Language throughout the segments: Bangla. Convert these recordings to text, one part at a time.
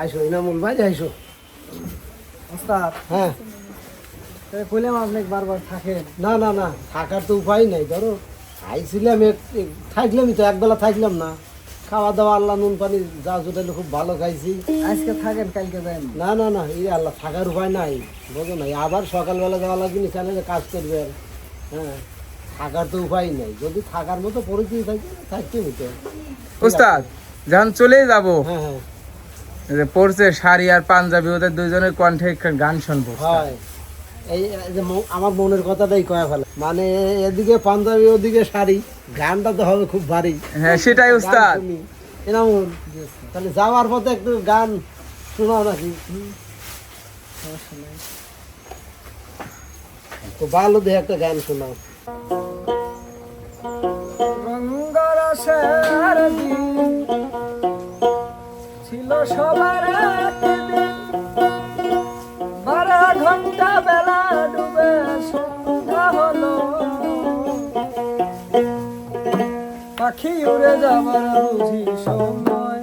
আইসো ইনামুল ভাই আইসো। ওস্তাদ। হ্যাঁ। কইলাম আপনি বারবার থাকেন। না না না থাকার তো উপায় নাই ধরো। আইছিলাম থাকলামই তো একবেলা থাকলাম না। খাওয়া দাওয়া আল্লাহ নুন পানি যা জোটাইলে খুব ভালো খাইছি। আজকে থাকেন কালকে যান না না না এই আল্লাহ থাকার উপায় নাই বোঝো নাই। আবার সকালবেলা যাওয়া লাগবে না কেন কাজ করবে আর হ্যাঁ থাকার তো উপায় নাই। যদি থাকার মতো পরিস্থিতি থাকে থাকতে হতো উস্তাদ যখন চলেই যাব। হ্যাঁ হ্যাঁ। যে পড়ছে শাড়ি আর পাঞ্জাবি ওদের দুইজনের কণ্ঠে গান শুনব। হয়। এই যে আমার মনের কথাটাই কয়ে ফেলে। মানে এদিকে পাঞ্জাবি ওদিকে শাড়ি গানটা তো হবে খুব ভারী। হ্যাঁ সেটাই উস্তাদ। এনামুল তাহলে যাওয়ার পথে একটু গান শোনাও নাকি? তো ভালো দেখে একটা গান শোনাও। রঙ্গরসের সবার বারো ঘণ্টা বেলা ডুবে হলো। পাখি উড়ে যাবার বুঝি সময়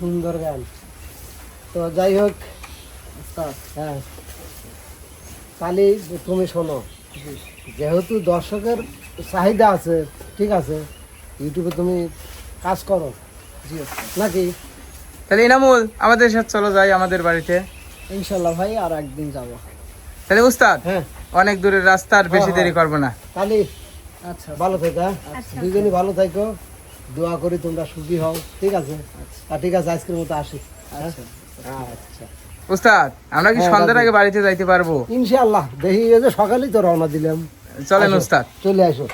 সুন্দর গান। তো যাই হোক হ্যাঁ। তাহলে তুমি শোনো যেহেতু দর্শকের চাহিদা আছে ঠিক আছে ইউটিউবে তুমি কাজ করো। জি নাকি? তাহলে ইনামুল আমাদের সাথে চলো যাই আমাদের বাড়িতে। ইনশাল্লাহ ভাই আর একদিন যাব। তাহলে উস্তাদ হ্যাঁ। অনেক দূরের রাস্তা আর বেশি হ্যাঁ, দেরি করব না। তাহলে আচ্ছা। ভালো থেকো হ্যাঁ? দুজনই ভালো থাকো। দোয়া করি তোমরা সুখী হও ঠিক আছে? আর ঠিক আছে আজকের মতো আসি। হ্যাঁ? আচ্ছা। আচ্ছা। উস্তাদ আমরা কি হ্যাঁ, সন্ধ্যার আগে বাড়িতে যাইতে পারব? ইনশাআল্লাহ দেখি যে সকালেই তো রওনা দিলাম। চলেন উস্তাদ। চলে আসো।